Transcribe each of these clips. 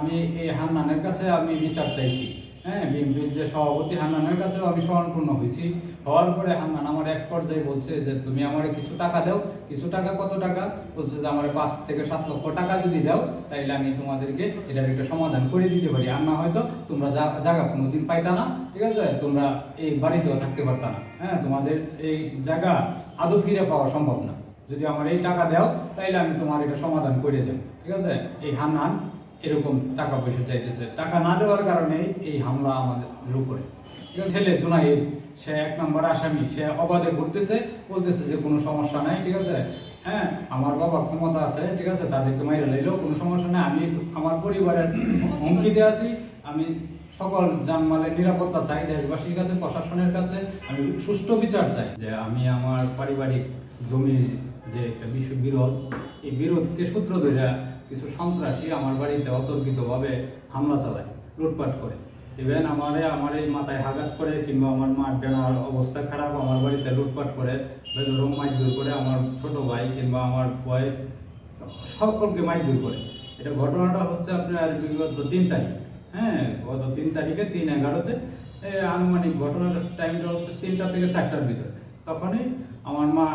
আমি এই হান্নানের কাছে আমি বিচার চাইছি। হ্যাঁ বিএনপির যে সভাপতি হান্নানের কাছেও আমি স্মরণপূর্ণ হয়েছি হওয়ার পরে হান্নান আমার এক পর্যায়ে বলছে যে, তুমি আমার কিছু টাকা দাও। কিছু টাকা? কত টাকা? বলছে যে, আমার পাঁচ থেকে সাত লক্ষ টাকা যদি দাও, তাইলে আমি তোমাদেরকে এটার একটা সমাধান করে দিতে পারি। আর না হয়তো তোমরা জায়গা কোনোদিন পাইতা না। ঠিক আছে? তোমরা এই বাড়িতেও থাকতে পারতা না। হ্যাঁ তোমাদের এই জায়গা আদৌ ফিরে পাওয়া সম্ভব না। যদি আমার এই টাকা দাও, তাইলে আমি তোমার এটা সমাধান করে দেব। ঠিক আছে? এই হান্নান এরকম টাকা পয়সা চাইতেছে। টাকা না দেওয়ার কারণে এই হামলা আমাদের উপরে ছেলে জুনাইদ, সে এক নম্বর আসামি, সে অবাধে ঘুরতেছে, বলতেছে যে কোনো সমস্যা নাই, ঠিক আছে? হ্যাঁ আমার বাবা ক্ষমতা আছে, ঠিক আছে? তাদেরকে মাইরে লাইলেও কোনো সমস্যা নাই। আমি আমার পরিবারের হুমকিতে আছি। আমি সকল জানমালের নিরাপত্তা চাই, দেশবাসীর কাছে, প্রশাসনের কাছে। আমি সুষ্ঠু বিচার চাই। যে আমি আমার পারিবারিক জমি যে একটা বিশ্ব বিরোধ, এই বিরোধকে সূত্র ধরে কিছু সন্ত্রাসী আমার বাড়িতে অতর্কিতভাবে হামলা চালায়, লুটপাট করে। ইভেন আমারে, আমার এই মাথায় হাগাত করে কিংবা আমার মার বেনার অবস্থা খারাপ, আমার বাড়িতে লুটপাট করে, বেদরম মাইদুর করে, আমার ছোট ভাই কিংবা আমার ওয়াইফ সকলকে মাইদুর করে। এটা ঘটনাটা হচ্ছে আপনার বিগত তিন তারিখ। হ্যাঁ গত তিন তারিখে তিন এগারোতে আনুমানিক ঘটনার টাইমটা হচ্ছে তিনটা থেকে চারটার ভিতরে। তখনই আমার মা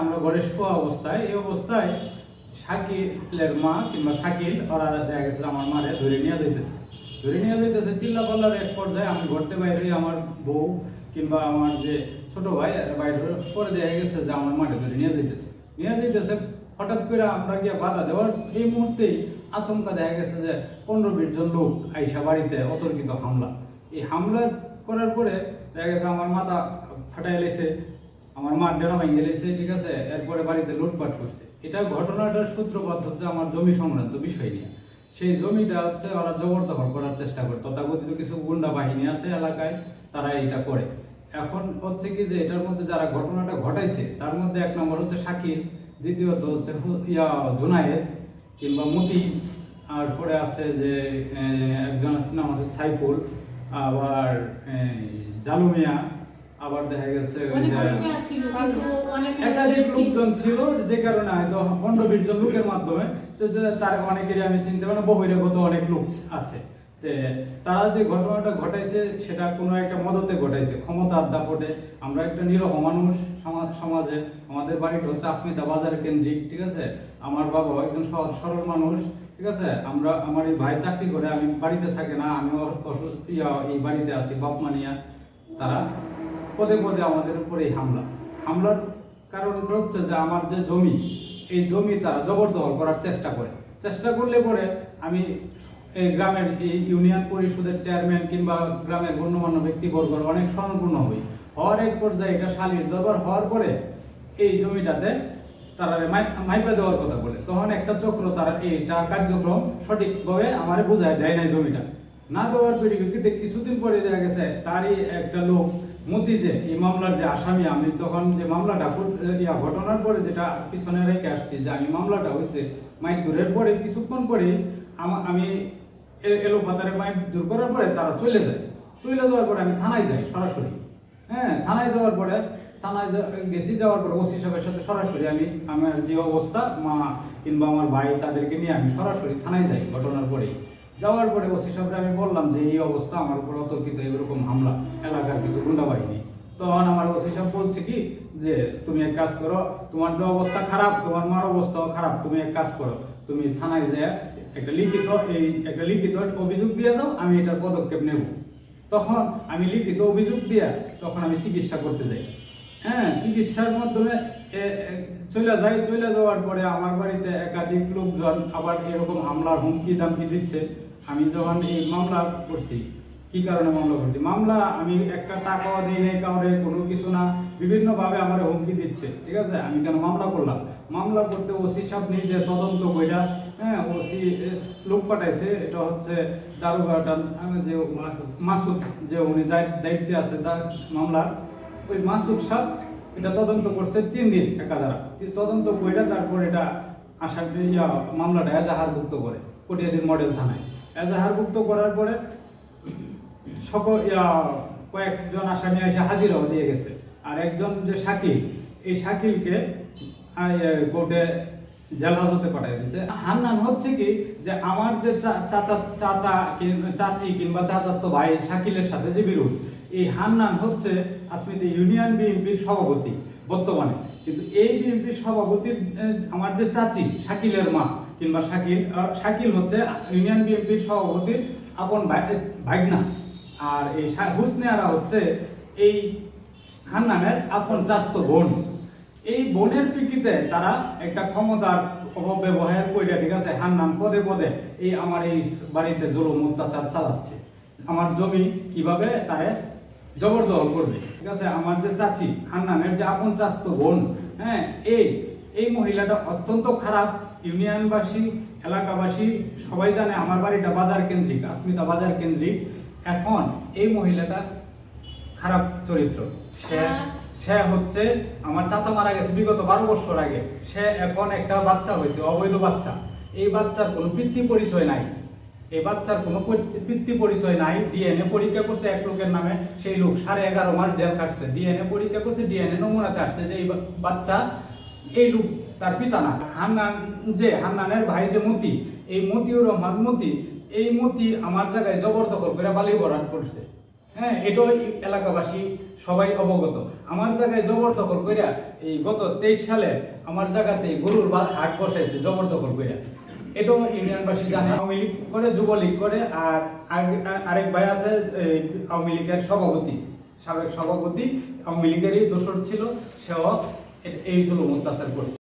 আমরা ঘরে শোয়া অবস্থায়, এই অবস্থায় শাকিলের মা কিংবা শাকিল, ওরা দেখা গেছে আমার মারে, ধরে নিয়ে যাইতেছে। ধরে নিয়ে যাইতেছে, চিল্লা পাল্লার এক পর্যায়ে আমি ঘরতে বাইরে আমার বউ কিংবা আমার যে ছোট ভাই বাইরে পরে দেখা গেছে যে আমার মাঠে ধরে নিয়ে যাইতেছে। নিয়ে যাইতেছে, হঠাৎ করে আমরা গিয়ে বাধা দেওয়ার এই মুহূর্তেই আচমকা দেখা গেছে যে পনেরো বিশ জন লোক আইসা বাড়িতে অতর্কিত হামলা। এই হামলা করার পরে দেখা গেছে আমার মাথা ফাটাই লেছে আমার মা ডেরা ভেঙে লেছে ঠিক আছে? এরপরে বাড়িতে লুটপাট করছে। এটা ঘটনাটার সূত্রপাত হচ্ছে আমার জমি সংক্রান্ত বিষয় নিয়ে। সেই জমিটা হচ্ছে ওরা জবরদখল করার চেষ্টা করে। তথাকথিত কিছু গুন্ডা বাহিনী আছে এলাকায় তারা এটা করে। এখন হচ্ছে কি যে এটার মধ্যে যারা ঘটনাটা ঘটাইছে তার মধ্যে এক নম্বর হচ্ছে শাকির দ্বিতীয়ত হচ্ছে ইয়া জুনায়েদ কিংবা মতি আর পরে আছে যে একজন আছে নাম আছে সাইফুল আবার এ, জালু মিয়া আবার দেখা গেছে একাধিক লোকজন ছিল যে কারণে হয়তো পনেরো বিশ জন লোকের মাধ্যমে তার অনেকেরই আমি চিনতে পারি বহিরাগত অনেক লোক আছে। তারা যে ঘটনাটা ঘটাইছে সেটা কোনো একটা মদতে ঘটাইছে ক্ষমতার দাপটে আমরা একটা নিরহ মানুষ সমাজ আমাদের বাড়িটা হচ্ছে আসমিতা বাজার কেন্দ্রিক ঠিক আছে? আমার বাবা একজন সহজ সরল মানুষ ঠিক আছে? আমরা আমার এই ভাই চাকরি করে আমি বাড়িতে থাকে না আমি অসুস্থ এই বাড়িতে আছি বাপমা নিয়া। তারা পদে পদে আমাদের উপরে এই হামলা। হামলার কারণটা হচ্ছে যে আমার যে জমি, এই জমি তারা জবরদখল করার চেষ্টা করে। চেষ্টা করলে পরে আমি এই গ্রামের এই ইউনিয়ন পরিষদের চেয়ারম্যান কিংবা গ্রামের গণ্যমান্য ব্যক্তিবর্গর অনেক স্মরণপূর্ণ হই। হওয়ার এক পর্যায়ে এটা সালিশ দরবার হওয়ার পরে এই জমিটাতে তারা মাই- মাইপা দেওয়ার কথা বলে। তখন একটা চক্র তারা এইটা কার্যক্রম সঠিকভাবে আমারে বুঝায় দেয় নাই জমিটা। না দেওয়ার পরিপ্রেক্ষিতে কিছুদিন পরে দেখা গেছে তারই একটা লোক মতি যে এই মামলার যে আসামি, আমি তখন যে মামলাটা ইয়া ঘটনার পরে যেটা পিছনে রেখে আসছি যে আমি মামলাটা হয়েছে মাইক দূরের পরে, কিছুক্ষণ পরে আমা- এলো পাতারে মাইক দূর করার পরে তারা চলে যায়। চলে যাওয়ার পরে আমি থানায় যাই সরাসরি। হ্যাঁ থানায় যাওয়ার পরে, থানায় গেছি, যাওয়ার পরে ওসি সাহেবের সাথে সরাসরি আমি, আমার যে অবস্থা, মা কিংবা আমার ভাই তাদেরকে নিয়ে আমি সরাসরি থানায় যাই ঘটনার পরেই। যাওয়ার পরে ওসি সাহেবকে আমি বললাম যে, এই অবস্থা আমার উপর অতর্কিত, এরকম হামলা, এলাকার কিছু গুন্ডা বাহিনী। তখন আমার ওসি সাহেব বলছে কি, যে, তুমি এক কাজ করো, তোমার যে অবস্থা খারাপ, তোমার মার অবস্থাও খারাপ, তুমি এক কাজ করো, তুমি থানায় যে একটা লিখিত, এই একটা লিখিত অভিযোগ দিয়ে যাও, আমি এটার পদক্ষেপ নেব। তখন আমি লিখিত অভিযোগ দিয়ে তখন আমি চিকিৎসা করতে যাই। হ্যাঁ চিকিৎসার মাধ্যমে চলে যাই, চলে যাওয়ার পরে আমার বাড়িতে একাধিক লোকজন আবার এরকম হামলার হুমকি দামকি দিচ্ছে। আমি যখন এই মামলা করছি কি কারণে মামলা করছি? মামলা আমি একটা টাকাও দিই নাই কাউরে কোনো কিছু না বিভিন্নভাবে আমার হুমকি দিচ্ছে ঠিক আছে? আমি কেন মামলা করলাম? মামলা করতে ওসি সাহেব নিজে তদন্ত কইরা হ্যাঁ ওসি লোক পাঠাইছে এটা হচ্ছে দারোগাটার আহ, যে মাসুদ যে উনি দায়িত্ব- আছে মামলার ওই মাসুদ সাহেব এটা তদন্ত করছে তিন দিন একাধারা। তদন্ত কইরা তারপর এটা ইয়া মামলাটা এজাহারভুক্ত করে কটিয়াদির মডেল থানায়। এজাহারভুক্ত করার পরে সকল কয়েকজন আসামি এসে হাজিরাও দিয়ে গেছে। আর একজন যে শাকিল, এই শাকিলকে কোর্টে জেল হাজতে পাঠিয়ে দিয়েছে হান্নান হচ্ছে কি, যে আমার যে চাচা চাচা চাচি কিংবা চাচাতো ভাই শাকিলের সাথে যে বিরোধ, এই হান্নান হচ্ছে আসমিতে ইউনিয়ন বিএনপির সভাপতি বর্তমানে। কিন্তু এই বিএনপির সভাপতির আমার যে চাচি শাকিলের মা কিংবা শাকিল শাকিল হচ্ছে ইউনিয়ন বিএনপির সভাপতির আপন ভাগনা। আর এই হুসনেয়ারা হচ্ছে এই হান্নানের আপন চাস্ত বোন। এই বোনের ফিকিতে তারা একটা ক্ষমতার অপব্যবহার করে ঠিক আছে, হান্নান পদে পদে এই আমার এই বাড়িতে জুলুম, অত্যাচার চালাচ্ছে। আমার জমি কীভাবে তারে জবরদখল করবে? ঠিক আছে, আমার যে চাচি, হান্নানের যে আপন চাস্ত বোন হ্যাঁ এই এই মহিলাটা অত্যন্ত খারাপ ইউনিয়নবাসী এলাকাবাসী সবাই জানে আমার বাড়িটা বাজার কেন্দ্রিক আসমিতা বাজার কেন্দ্রিক। এখন এই মহিলাটা খারাপ চরিত্র। সে সে হচ্ছে আমার চাচা মারা গেছে বিগত বারো বছর আগে। সে এখন একটা বাচ্চা হয়েছে অবৈধ বাচ্চা। এই বাচ্চার কোনো পিতৃ পরিচয় নাই। এই বাচ্চার কোনো পিতৃ পরিচয় নাই ডিএনএ পরীক্ষা করছে এক লোকের নামে। সেই লোক সাড়ে এগারো মাস জেল কাটছে ডিএনএ পরীক্ষা করছে ডিএনএ নমুনাতে আসছে যে এই বাচ্চা এই লোক তার পিতা না। হান্নান যে, হান্নানের ভাই যে মতি, এই মতিউর রহমান মতি, এই মতি আমার জায়গায় জবরদখল করে বালি বরাদ করছে। হ্যাঁ এটাও এলাকাবাসী সবাই অবগত। আমার জায়গায় জবরদখল কইরা এই গত তেইশ সালে আমার জায়গাতে গরুর বা- হাট বসাইছে জবরদখল কইরা এটাও ইউনিয়নবাসী জানে। আওয়ামী লীগ করে, যুবলীগ করে, আর আরেক ভাই আছে আওয়ামী লীগের সভাপতি। সাবেক সভাপতি, আওয়ামী লীগেরই দোসর ছিল, সেও এই হলো অত্যাচার করছে।